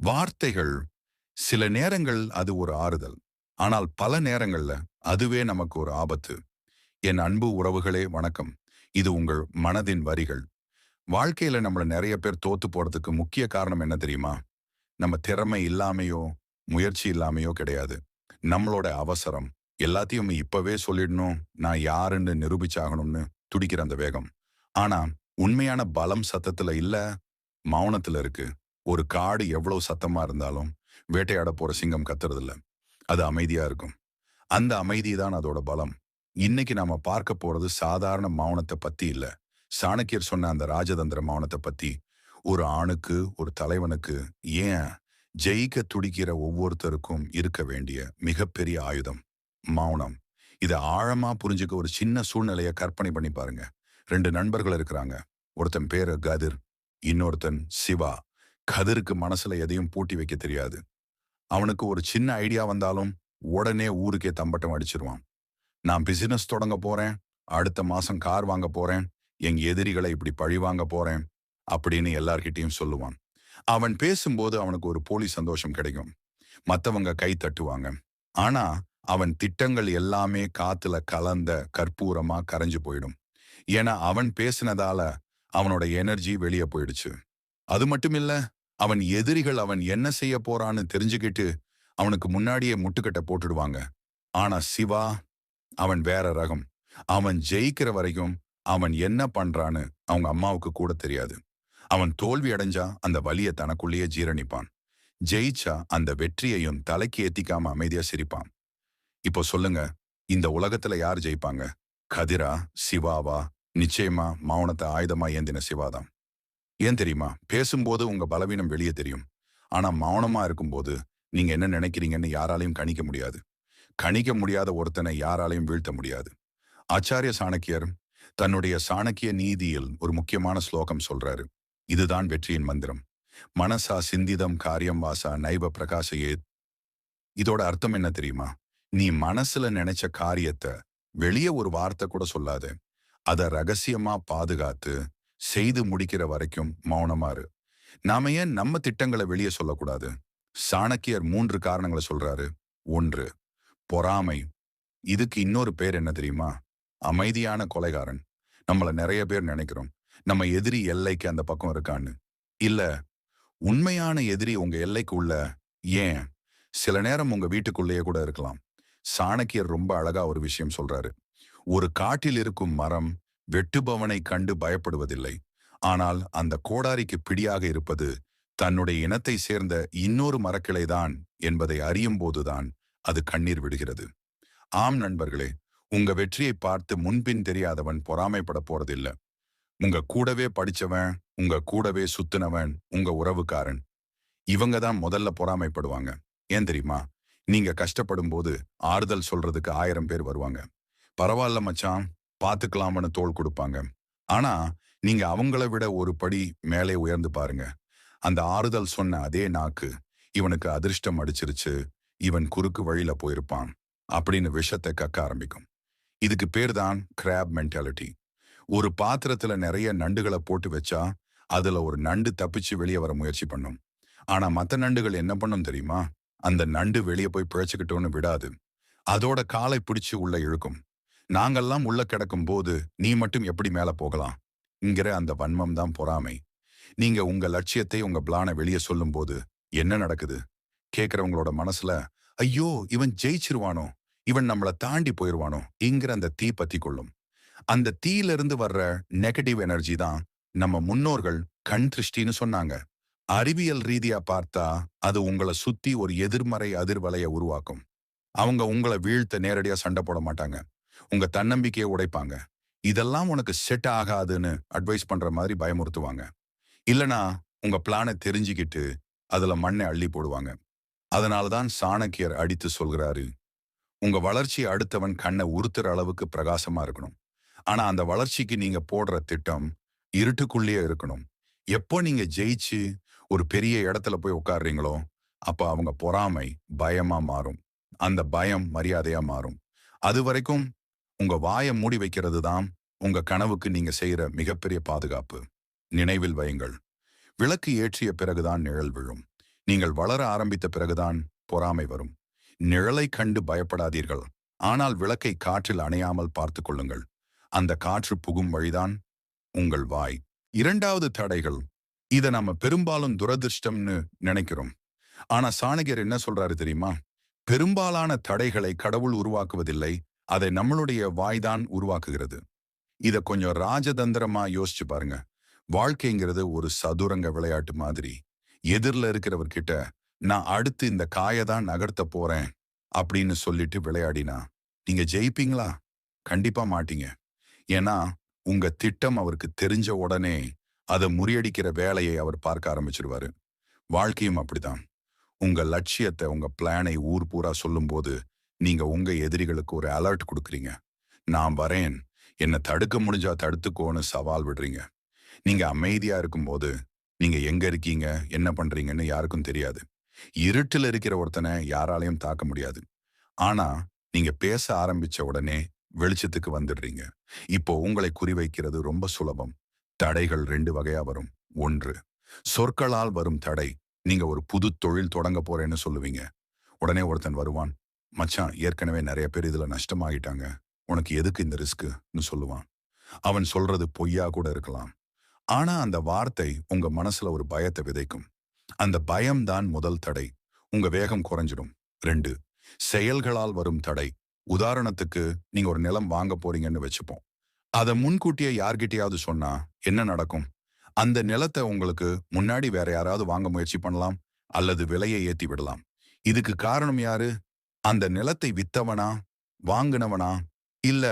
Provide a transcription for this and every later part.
வார்த்தைகள் சில நேரங்கள் அது ஒரு ஆறுதல். ஆனால் பல நேரங்கள்ல அதுவே நமக்கு ஒரு ஆபத்து. என் அன்பு உறவுகளே வணக்கம். இது உங்கள் மனதின் வரிகள். வாழ்க்கையில நம்மள நிறைய பேர் தோத்து போறதுக்கு முக்கிய காரணம் என்ன தெரியுமா? நம்ம திறமை இல்லாமையோ முயற்சி இல்லாமையோ கிடையாது. நம்மளோட அவசரம். எல்லாத்தையும் இப்பவே சொல்லிடணும். நான் யாருன்னு நிரூபிச்சாகணும்னு துடிக்கிற அந்த வேகம். ஆனா உண்மையான பலம் சத்தத்துல இல்ல மௌனத்துல இருக்கு. ஒரு காடு எவ்வளவு சத்தமா இருந்தாலும் வேட்டையாட போற சிங்கம் கத்துறதில்ல. அது அமைதியா இருக்கும். அந்த அமைதி தான் அதோட பலம். இன்னைக்கு நாம பார்க்க போறது சாதாரண மௌனத்தை பத்தி இல்ல. சாணக்கியர் சொன்ன அந்த ராஜதந்திர மௌனத்தை பத்தி. ஒரு ஆணுக்கு ஒரு தலைவனுக்கு ஏன் ஜெயிக்க துடிக்கிற ஒவ்வொருத்தருக்கும் இருக்க வேண்டிய மிகப்பெரிய ஆயுதம்? மௌனம். இதை ஆழமா புரிஞ்சுக்க ஒரு சின்ன சூழ்நிலையை கற்பனை பண்ணி பாருங்க. ரெண்டு நண்பர்கள் இருக்கிறாங்க. ஒருத்தன் பேரு கதிர் இன்னொருத்தன் சிவா. கதிருக்கு மனசுல எதையும் பூட்டி வைக்க தெரியாது. அவனுக்கு ஒரு சின்ன ஐடியா வந்தாலும் உடனே ஊருக்கே தம்பட்டம் அடிச்சிருவான். நான் பிசினஸ் தொடங்க போறேன். அடுத்த மாசம் கார் வாங்க போறேன். எங்க எதிரிகளை இப்படி பழி வாங்க போறேன். அப்படின்னு எல்லார்கிட்டையும் சொல்லுவான். அவன் பேசும்போது அவனுக்கு ஒரு போலி சந்தோஷம் கிடைக்கும். மத்தவங்க கை தட்டுவாங்க. ஆனா அவன் திட்டங்கள் எல்லாமே காத்துல கலந்த கற்பூரமா கரைஞ்சு போயிடும். ஏன்னா அவன் பேசினதால அவனோட எனர்ஜி வெளியே போயிடுச்சு. அது மட்டும் இல்ல அவன் எதிரிகள் அவன் என்ன செய்ய போறான்னு தெரிஞ்சுக்கிட்டு அவனுக்கு முன்னாடியே முட்டுக்கட்டை போட்டுடுவாங்க. ஆனா சிவா அவன் வேற ரகம். அவன் ஜெயிக்கிற வரைக்கும் அவன் என்ன பண்றான்னு அவங்க அம்மாவுக்கு கூட தெரியாது. அவன் தோல்வி அடைஞ்சா அந்த வலியை தனக்குள்ளேயே ஜீரணிப்பான். ஜெயிச்சா அந்த வெற்றியையும் தலைக்கு ஏத்திக்காம அமைதியா சிரிப்பான். இப்போ சொல்லுங்க இந்த உலகத்துல யார் ஜெயிப்பாங்க? கதிரா சிவாவா? நிச்சயமா மௌனத்தை ஆயுதமா ஏந்தின சிவாதான். ஏன் தெரியுமா? பேசும்போது உங்க பலவீனம் வெளியே தெரியும். ஆனா மௌனமா இருக்கும்போது நீங்க என்ன நினைக்கிறீங்கன்னு யாராலையும் கணிக்க முடியாது. கணிக்க முடியாத ஒருத்தனை யாராலையும் வீழ்த்த முடியாது. ஆச்சாரிய சாணக்கியர் தன்னுடைய சாணக்கிய நீதியில் ஒரு முக்கியமான ஸ்லோகம் சொல்றாரு. இதுதான் வெற்றியின் மந்திரம். மனசா சிந்திதம் காரியம் வாசா நைவ பிரகாசையே. இதோட அர்த்தம் என்ன தெரியுமா? நீ மனசுல நினைச்ச காரியத்தை வெளியே ஒரு வார்த்தை கூட சொல்லாது. அத ரகசியமா பாதுகாத்து செய்து முடிக்கிற வரைக்கும் மௌனமாறு நாம ஏன் நம்ம திட்டங்களை வெளியே சொல்லக்கூடாது? சாணக்கியர் மூன்று காரணங்களை சொல்றாரு. ஒன்று பொறாமை. இதுக்கு இன்னொரு பேர் என்ன தெரியுமா? அமைதியான கொலைகாரன். நம்மள நிறைய பேர் நினைக்கிறோம். நம்ம எதிரி எல்லைக்கு அந்த பக்கம் இருக்கான்னு. இல்ல உண்மையான எதிரி உங்க எல்லைக்கு உள்ள ஏன்? சில நேரம் உங்க வீட்டுக்குள்ளேயே கூட இருக்கலாம். சாணக்கியர் ரொம்ப அழகா ஒரு விஷயம் சொல்றாரு. ஒரு காட்டில் இருக்கும் மரம் வெட்டுபவனை கண்டு பயப்படுவதில்லை. ஆனால் அந்த கோடாரிக்கு பிடியாக இருப்பது தன்னுடைய இனத்தை சேர்ந்த இன்னொரு மரக்கிளைதான் என்பதை அறியும் போதுதான் அது கண்ணீர் விடுகிறது. ஆம் நண்பர்களே உங்க வெற்றியை பார்த்து முன்பின் தெரியாதவன் பொறாமைப்பட போறதில்ல. உங்க கூடவே படிச்சவன் உங்க கூடவே சுத்துனவன் உங்க உறவுக்காரன் இவங்க தான் முதல்ல பொறாமைப்படுவாங்க. ஏன் தெரியுமா? நீங்க கஷ்டப்படும் போது ஆறுதல் சொல்றதுக்கு ஆயிரம் பேர் வருவாங்க. பரவாயில்ல மச்சான் பாத்துக்கலாம்னு தோல் கொடுப்பாங்க. ஆனா நீங்க அவங்கள விட ஒரு படி மேலே உயர்ந்து பாருங்க. அந்த ஆறுதல் சொன்ன அதே நாக்கு இவனுக்கு அதிர்ஷ்டம் அடிச்சிருச்சு இவன் குறுக்கு வழியில போயிருப்பான் அப்படின்னு விஷத்தை கக்க ஆரம்பிக்கும். இதுக்கு பேர் தான் கிராப் மென்டாலிட்டி. ஒரு பாத்திரத்துல நிறைய நண்டுகளை போட்டு வச்சா அதுல ஒரு நண்டு தப்பிச்சு வெளியே வர முயற்சி பண்ணும். ஆனா மத்த நண்டுகள் என்ன பண்ணும் தெரியுமா? அந்த நண்டு வெளியே போய் பிழைச்சுக்கிட்டோன்னு விடாது. அதோட காலை பிடிச்சு உள்ள இழுக்கும். நாங்கெல்லாம் உள்ள கிடக்கும் போது நீ மட்டும் எப்படி மேல போகலாம்? இங்கிற அந்த வன்மம் தான் பொறாமை. நீங்க உங்க லட்சியத்தை உங்க பிளான வெளியே சொல்லும் போது என்ன நடக்குது? கேட்கிறவங்களோட மனசுல ஐயோ இவன் ஜெயிச்சிருவானோ? இவன் நம்மள தாண்டி போயிருவானோ? இங்கிற அந்த தீ பத்தி கொள்ளும் அந்த தீயிலிருந்து வர்ற நெகட்டிவ் எனர்ஜி தான் நம்ம முன்னோர்கள் கண் திருஷ்டின்னு சொன்னாங்க. அறிவியல் ரீதியா பார்த்தா அது உங்களை சுத்தி ஒரு எதிர்மறை அதிர்வலையை உருவாக்கும். அவங்க உங்களை வீழ்த்த நேரடியா சண்டை போட மாட்டாங்க. உங்க தன்னம்பிக்கையை உடைப்பாங்க. இதெல்லாம் உனக்கு செட் ஆகாதுன்னு அட்வைஸ் பண்ற மாதிரி பயமுறுத்துவாங்க. இல்லனா உங்க பிளானை தெரிஞ்சுக்கிட்டு அதுல மண்ணை அள்ளி போடுவாங்க. அதனாலதான் சாணக்கியர் அடித்து சொல்கிறாரு உங்க வளர்ச்சி அடுத்தவன் கண்ணை உறுத்துற அளவுக்கு பிரகாசமா இருக்கணும். ஆனா அந்த வளர்ச்சிக்கு நீங்க போடுற திட்டம் இருட்டுக்குள்ளேயே இருக்கணும். எப்போ நீங்க ஜெயிச்சு ஒரு பெரிய இடத்துல போய் உட்காடுறீங்களோ அப்ப அவங்க பொறாமை பயமா மாறும். அந்த பயம் மரியாதையா மாறும். அது வரைக்கும் உங்க வாயை மூடி வைக்கிறது தான் உங்க கனவுக்கு நீங்க செய்யற மிகப்பெரிய பாதுகாப்பு. நினைவில் வையுங்கள். விளக்கு ஏற்றிய பிறகுதான் நிழல் விழும். நீங்கள் வளர ஆரம்பித்த பிறகுதான் பொறாமை வரும். நிழலை கண்டு பயப்படாதீர்கள். ஆனால் விளக்கை காற்றில் அணையாமல் பார்த்து கொள்ளுங்கள். அந்த காற்று புகும் வழிதான் உங்கள் வாய். இரண்டாவது தடைகள். இத நம்ம பெரும்பாலும் துரதிர்ஷ்டம்னு நினைக்கிறோம். ஆனா சாணகியர் என்ன சொல்றாரு தெரியுமா? பெரும்பாலான தடைகளை கடவுள் உருவாக்குவதில்லை அதை நம்மளுடைய வாய்தான் உருவாக்குகிறது. இத கொஞ்சம் ராஜதந்திரமா யோசிச்சு பாருங்க. வாழ்க்கைங்கிறது ஒரு சதுரங்க விளையாட்டு மாதிரி. எதிரில் இருக்கிறவர்கிட்ட நான் அடுத்து இந்த காயை தான் நகர்த்த போறேன் அப்படின்னு சொல்லிட்டு விளையாடினா நீங்க ஜெயிப்பீங்களா? கண்டிப்பா மாட்டீங்க. ஏன்னா உங்க திட்டம் அவருக்கு தெரிஞ்ச உடனே அதை முறியடிக்கிற வேலையை அவர் பார்க்க ஆரம்பிச்சிருவாரு. வாழ்க்கையும் அப்படிதான் உங்க லட்சியத்தை உங்க பிளானை ஊர் பூரா சொல்லும்போது நீங்க உங்க எதிரிகளுக்கு ஒரு அலர்ட் கொடுக்குறீங்க. நான் வரேன். என்னை தடுக்க முடிஞ்சா தடுத்துக்கோன்னு சவால் விடுறீங்க. நீங்க அமைதியா இருக்கும்போது நீங்க எங்க இருக்கீங்க? என்ன பண்றீங்கன்னு யாருக்கும் தெரியாது. இருட்டில் இருக்கிற ஒருத்தனை யாராலையும் தாக்க முடியாது. ஆனா நீங்க பேச ஆரம்பிச்ச உடனே வெளிச்சத்துக்கு வந்துடுறீங்க. இப்போ உங்களை குறிவைக்கிறது ரொம்ப சுலபம். தடைகள் ரெண்டு வகையா வரும். ஒன்று சொற்களால் வரும் தடை. நீங்க ஒரு புது தொழில் தொடங்க போறேன்னு சொல்லுவீங்க. உடனே ஒருத்தன் வருவான். மச்சான் ஏற்கனவே நிறைய பேர் இதுல நஷ்டமாகிட்டாங்க உனக்கு எதுக்கு இந்த ரிஸ்க்குன்னு சொல்லுவான். அவன் சொல்றது பொய்யா கூட இருக்கலாம். ஆனா அந்த வார்த்தை உங்க மனசுல ஒரு பயத்தை விதைக்கும். அந்த பயம்தான் முதல் தடை. உங்க வேகம் குறைஞ்சிடும். ரெண்டு செயல்களால் வரும் தடை. உதாரணத்துக்கு நீங்க ஒரு நிலம் வாங்க போறீங்கன்னு வச்சுப்போம். அதை முன்கூட்டியே யார்கிட்டயாவது சொன்னா என்ன நடக்கும்? அந்த நிலத்தை உங்களுக்கு முன்னாடி வேற யாராவது வாங்க முயற்சி பண்ணலாம்? அல்லது விலையை ஏத்தி விடலாம்? இதுக்கு காரணம் யாரு? அந்த நிலத்தை வித்தவனா வாங்கினவனா இல்ல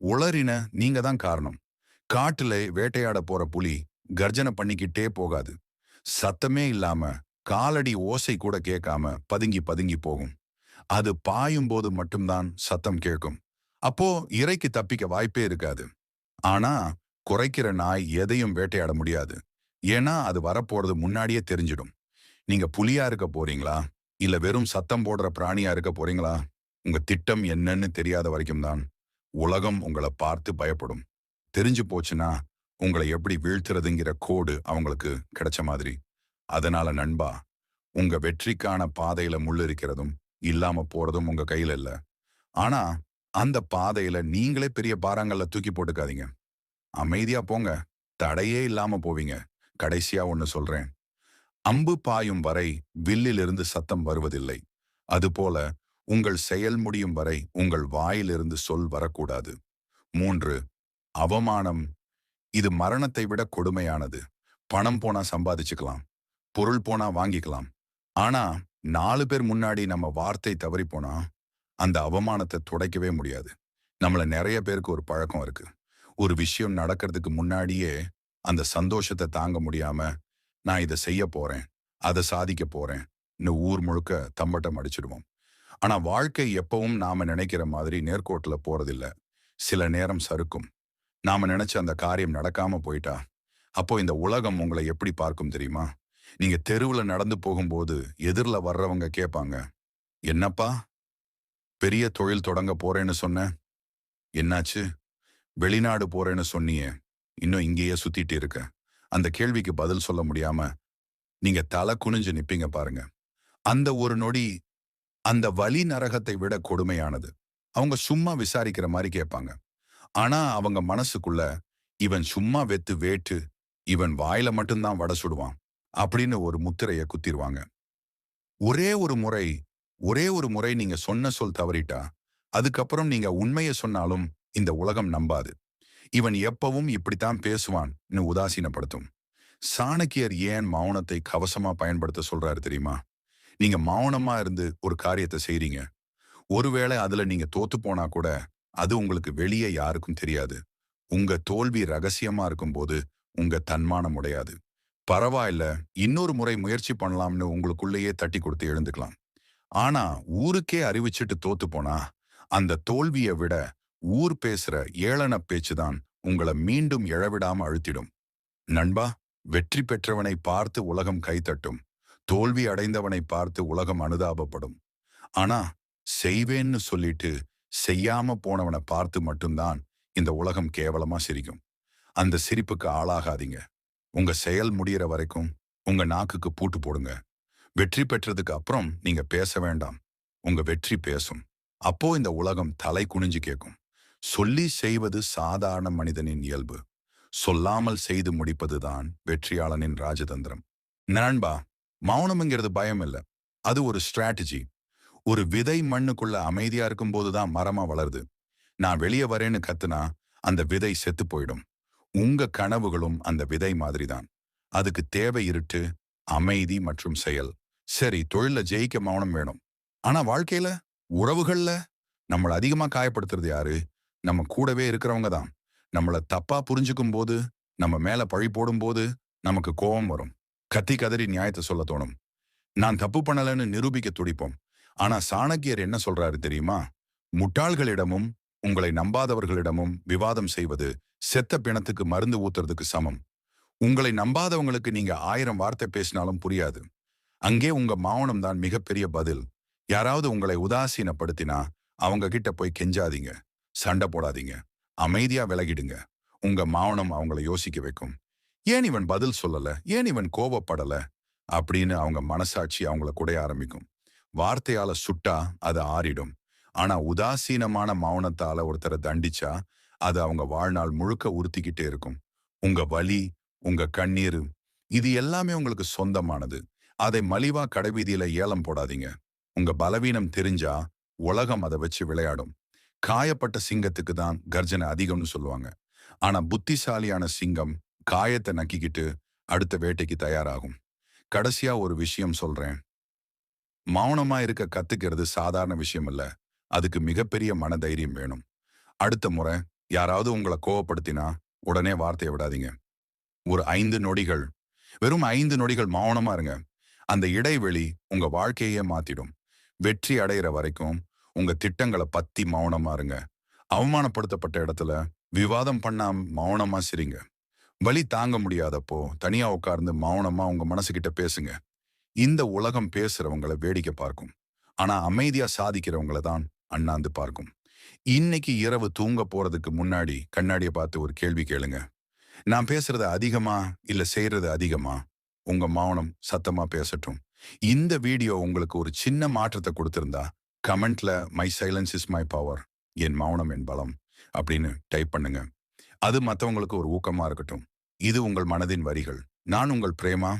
உளறின நீங்க தான் காரணம். காட்டுல வேட்டையாட போற புலி கர்ஜனை பண்ணிக்கிட்டே போகாது. சத்தமே இல்லாம காலடி ஓசை கூட கேட்காம பதுங்கி பதுங்கி போகும். அது பாயும் போது மட்டும்தான் சத்தம் கேட்கும். அப்போ இறைக்கு தப்பிக்க வாய்ப்பே இருக்காது. ஆனா குறைக்கிற நாய் எதையும் வேட்டையாட முடியாது. ஏன்னா அது வரப்போறது முன்னாடியே தெரிஞ்சிடும். நீங்க புலியா இருக்க போறீங்களா? இல்ல வெறும் சத்தம் போடுற பிராணியா இருக்க போறீங்களா? உங்க திட்டம் என்னன்னு தெரியாத வரைக்கும் தான் உலகம் உங்களை பார்த்து பயப்படும். தெரிஞ்சு போச்சுன்னா உங்களை எப்படி வீழ்த்துறதுங்கிற கோடு அவங்களுக்கு கிடைச்ச மாதிரி. அதனால நண்பா உங்க வெற்றிக்கான பாதையில முள் இருக்கிறதும் இல்லாம போறதும் உங்க கையில இல்ல. ஆனா அந்த பாதையில நீங்களே பெரிய பாறாங்கல்ல தூக்கி போட்டுக்காதீங்க. அமைதியா போங்க. தடையே இல்லாம போவீங்க. கடைசியா ஒன்னு சொல்றேன். அம்பு பாயும் வரை வில்லிலிருந்து சத்தம் வருவதில்லை. அதுபோல உங்கள் செயல் முடியும் வரை உங்கள் வாயிலிருந்து சொல் வரக்கூடாது. மூன்று அவமானம் இது மரணத்தை விட கொடுமையானது. பணம் போனா சம்பாதிச்சுக்கலாம். பொருள் போனா வாங்கிக்கலாம். ஆனா நாலு பேர் முன்னாடி நம்ம வார்த்தை தவறி போனா அந்த அவமானத்தை துடைக்கவே முடியாது. நம்மள நிறைய பேருக்கு ஒரு பழக்கம் இருக்கு. ஒரு விஷயம் நடக்கிறதுக்கு முன்னாடியே அந்த சந்தோஷத்தை தாங்க முடியாம நான் இதை செய்ய போறேன். அதை சாதிக்க போறேன்னு ஊர் முழுக்க தம்பட்டம் அடிச்சிடுவோம். ஆனா வாழ்க்கை எப்பவும் நாம நினைக்கிற மாதிரி நேர்கோட்டுல போறதில்ல. சில நேரம் சறுக்கும். நாம நினைச்ச அந்த காரியம் நடக்காம போயிட்டா? அப்போ இந்த உலகம் உங்களை எப்படி பார்க்கும் தெரியுமா? நீங்க தெருவில் நடந்து போகும்போது எதிரில் வர்றவங்க கேட்பாங்க என்னப்பா? பெரிய தொழில் தொடங்க போறேன்னு சொன்ன? என்னாச்சு? வெளிநாடு போறேன்னு சொன்னியே. இன்னும் இங்கேயே சுத்திட்டு இருக்க. அந்த கேள்விக்கு பதில் சொல்ல முடியாம நீங்க தலை குனிஞ்சு நிப்பீங்க பாருங்க. அந்த ஒரு நொடி அந்த வலி நரகத்தை விட கொடுமையானது. அவங்க சும்மா விசாரிக்கிற மாதிரி கேட்பாங்க. ஆனா அவங்க மனசுக்குள்ள இவன் சும்மா வெத்து வேட்டு இவன் வாயில மட்டும்தான் வட சுடுவான் அப்படின்னு ஒரு முத்திரைய குத்திடுவாங்க ஒரே ஒரு முறை ஒரே ஒரு முறை நீங்க சொன்ன சொல் தவறிட்டா அதுக்கப்புறம் நீங்க உண்மையை சொன்னாலும் இந்த உலகம் நம்பாது. இவன் எப்பவும் இப்படித்தான் பேசுவான்னு உதாசீனப்படுத்தும். சாணக்கியர் ஏன் மௌனத்தை கவசமா பயன்படுத்த சொல்றாரு தெரியுமா? நீங்க மௌனமா இருந்து ஒரு காரியத்தை செய்றீங்க. ஒருவேளை அதுல நீங்க தோத்து போனா கூட அது உங்களுக்கு வெளியே யாருக்கும் தெரியாது. உங்க தோல்வி ரகசியமா இருக்கும்போது உங்க தன்மானம் உடையாது. பரவாயில்ல இன்னொரு முறை முயற்சி பண்ணலாம்னு உங்களுக்குள்ளேயே தட்டி கொடுத்து எழுந்துக்கலாம். ஆனா ஊருக்கே அறிவிச்சிட்டு தோத்து போனா அந்த தோல்வியை விட ஊர் பேசுற ஏளன பேச்சுதான் உங்களை மீண்டும் எழவிடாம அழுத்திடும். நண்பா வெற்றி பெற்றவனை பார்த்து உலகம் கைத்தட்டும் தோல்வி அடைந்தவனை பார்த்து உலகம் அனுதாபப்படும். ஆனா செய்வேன்னு சொல்லிட்டு செய்யாம போனவனை பார்த்து மட்டும்தான் இந்த உலகம் கேவலமா சிரிக்கும். அந்த சிரிப்புக்கு ஆளாகாதீங்க. உங்க செயல் முடியற வரைக்கும் உங்க நாக்குக்கு பூட்டு போடுங்க. வெற்றி பெற்றதுக்கு அப்புறம் நீங்க பேச வேண்டாம். உங்க வெற்றி பேசும். அப்போ இந்த உலகம் தலை குனிஞ்சு கேட்கும் சொல்லி செய்வது சாதாரண மனிதனின் இயல்பு. சொல்லாமல் செய்து முடிப்பதுதான் வெற்றியாளனின் ராஜதந்திரம். நண்பா மௌனம்ங்கிறது பயம் இல்லை. அது ஒரு ஸ்ட்ராட்டஜி ஒரு விதை மண்ணுக்குள்ள அமைதியா இருக்கும் போதுதான் மரமா வளருது. நான் வெளியே வரேன்னு கத்துனா அந்த விதை செத்து போயிடும். உங்க கனவுகளும் அந்த விதை மாதிரிதான். அதுக்கு தேவை இருட்டு அமைதி மற்றும் செயல். சரி தொழில ஜெயிக்க மௌனம் வேணும். ஆனா வாழ்க்கையில உறவுகள்ல நம்மள அதிகமா காயப்படுத்துறது யாரு? நம்ம கூடவே இருக்கிறவங்க தான். நம்மள தப்பா புரிஞ்சுக்கும் போது நம்ம மேல பழி போடும் போது நமக்கு கோபம் வரும். கத்தி கதறி நியாயத்தை சொல்ல தோணும். நான் தப்பு பண்ணலன்னு நிரூபிக்க துடிப்போம். ஆனா சாணக்கியர் என்ன சொல்றாரு தெரியுமா? முட்டாள்களிடமும் உங்களை நம்பாதவர்களிடமும் விவாதம் செய்வது செத்த பிணத்துக்கு மருந்து ஊத்துறதுக்கு சமம். உங்களை நம்பாதவங்களுக்கு நீங்க ஆயிரம் வார்த்தை பேசினாலும் புரியாது. அங்கே உங்க மௌனம் தான் மிகப்பெரிய பதில். யாராவது உங்களை உதாசீனப்படுத்தினா அவங்க கிட்ட போய் கெஞ்சாதீங்க. சண்டை போடாதீங்க. அமைதியா விலகிடுங்க. உங்க மௌனம் அவங்கள யோசிக்க வைக்கும். ஏன் இவன் பதில் சொல்லல? ஏன் இவன் கோவப்படல? அப்படின்னு அவங்க மனசாட்சி அவங்கள குடைய ஆரம்பிக்கும். வார்த்தையால சுட்டா அது ஆறிடும். ஆனா உதாசீனமான மௌனத்தால ஒருத்தரை தண்டிச்சா அது அவங்க வாழ்நாள் முழுக்க உறுத்திக்கிட்டே இருக்கும். உங்க வலி உங்க கண்ணீர் இது எல்லாமே உங்களுக்கு சொந்தமானது. அதை மலிவா கடைவீதியில ஏலம் போடாதீங்க. உங்க பலவீனம் தெரிஞ்சா உலகம் அதை வச்சு விளையாடும். காயப்பட்ட சிங்கத்துக்கு தான் கர்ஜனை அதிகம்னு சொல்லுவாங்க. ஆனா புத்திசாலியான சிங்கம் காயத்தை நக்கிக்கிட்டு அடுத்த வேட்டைக்கு தயாராகும். கடைசியா ஒரு விஷயம் சொல்றேன். மௌனமா இருக்க கத்துக்கிறது சாதாரண விஷயம் இல்ல. அதுக்கு மிகப்பெரிய மன தைரியம் வேணும். அடுத்த முறை யாராவது உங்களை கோவப்படுத்தினா உடனே வார்த்தையை விடாதீங்க. ஒரு ஐந்து நொடிகள் வெறும் ஐந்து நொடிகள் மௌனமா இருங்க. அந்த இடைவெளி உங்க வாழ்க்கையே மாத்திடும். வெற்றி அடையிற வரைக்கும் உங்க திட்டங்களை பத்தி மௌனமா இருங்க. அவமானப்படுத்தப்பட்ட இடத்துல விவாதம் பண்ணா மௌனமா சிரிங்க. வலி தாங்க முடியாதப்போ தனியா உட்கார்ந்து மௌனமா உங்க மனசுகிட்ட பேசுங்க. இந்த உலகம் பேசுறவங்களை வேடிக்கை பார்க்கும். ஆனா அமைதியா சாதிக்கிறவங்கள தான் அண்ணாந்து பார்க்கும். இன்னைக்கு இரவு தூங்க போறதுக்கு முன்னாடி கண்ணாடியை பார்த்து ஒரு கேள்வி கேளுங்க. நான் பேசுறது அதிகமா இல்ல செய்யறது அதிகமா? உங்க மௌனம் சத்தமா பேசட்டும். இந்த வீடியோ உங்களுக்கு ஒரு சின்ன மாற்றத்தை கொடுத்திருந்தா கமெண்ட்ல my silence is my power என் மௌனம் என் பலம். அப்படின்னு டைப் பண்ணுங்க. அது மற்றவங்களுக்கு ஒரு ஊக்கமா இருக்கட்டும். இது உங்கள் மனதின் வரிகள். நான் உங்கள் பிரேமா.